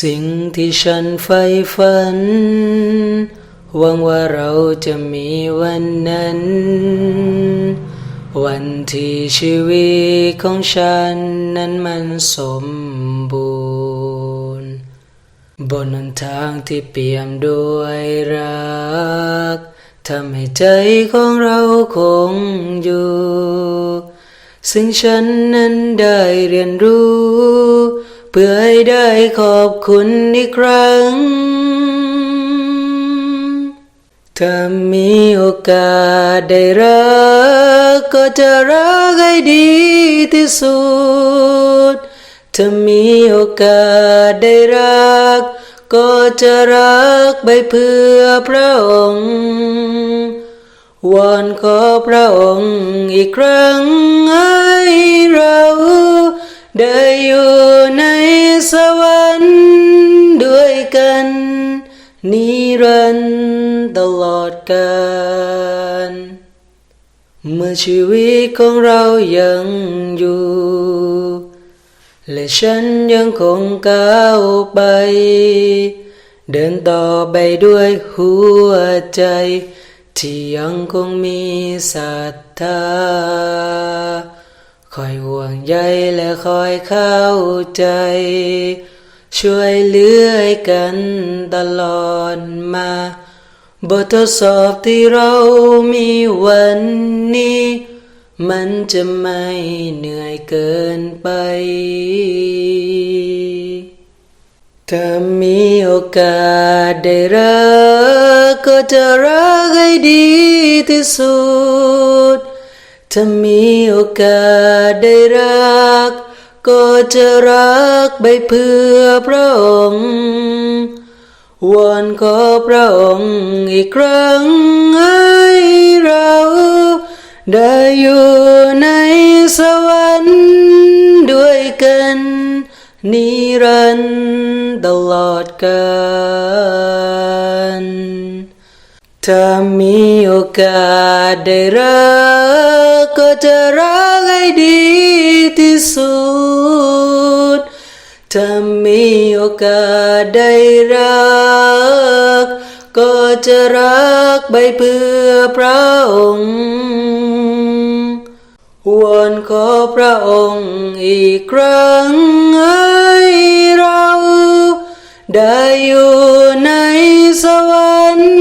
สิ่งที่ฉันใฝ่ฝัน หวังว่าเราจะมีวันนั้น วันที่ชีวิตของฉันนั้นมันสมบูรณ์ บนหนทางที่เปี่ยมด้วยรักทำให้ใจของเราคงอยู่ ซึ่งฉันนั้นได้เรียนรู้ เพื่อให้ได้ขอบคุณอีกครั้ง ถ้ามีโอกาสได้รัก ก็จะรักให้ดีที่สุด ถ้ามีโอกาสได้รัก ก็จะรักไปเพื่อพระองค์วอนขอพระองค์อีกครั้ง นิรันต์ตลอดกาลเมื่อชีวิตของเรายังอยู่ และฉันยังคงก้าวไป เดินต่อไปด้วยหัวใจ ที่ยังคงมีศรัทธาคอยห่วงใยและคอยเข้าใจ ช่วยเหลือให้กันตลอดมาบททดสอบที่เรามีวันนี้ มันจะไม่เหนื่อยเกินไป ถ้ามีโอกาสได้รัก ก็จะรักให้ดีที่สุด ถ้ามีโอกาสได้รัก ก็จะรักไปเพื่อพระองค์วอนขอพระองค์อีกครั้งให้เรา ได้อยู่ในสวรรค์ด้วยกัน นิรันดร์ตลอดกาลถ้ามีโอกาสได้รักก็จะรักให้ดีที่สุด ถ้ามีโอกาสได้รัก ก็จะรักไปเพื่อพระองค์วอนขอพระองค์อีกครั้งให้เรา ได้อยู่ในสวรรค์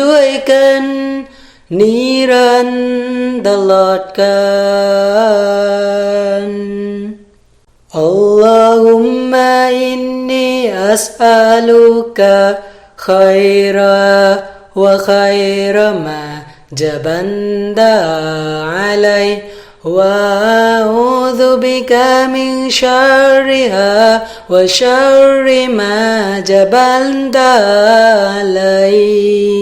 ด้วยกัน นิรันดร์ตลอดกาล اللهم إني أسألك خير وخير ما جبنت عليه وأعوذ بك من شرها وشر ما جبلت عليه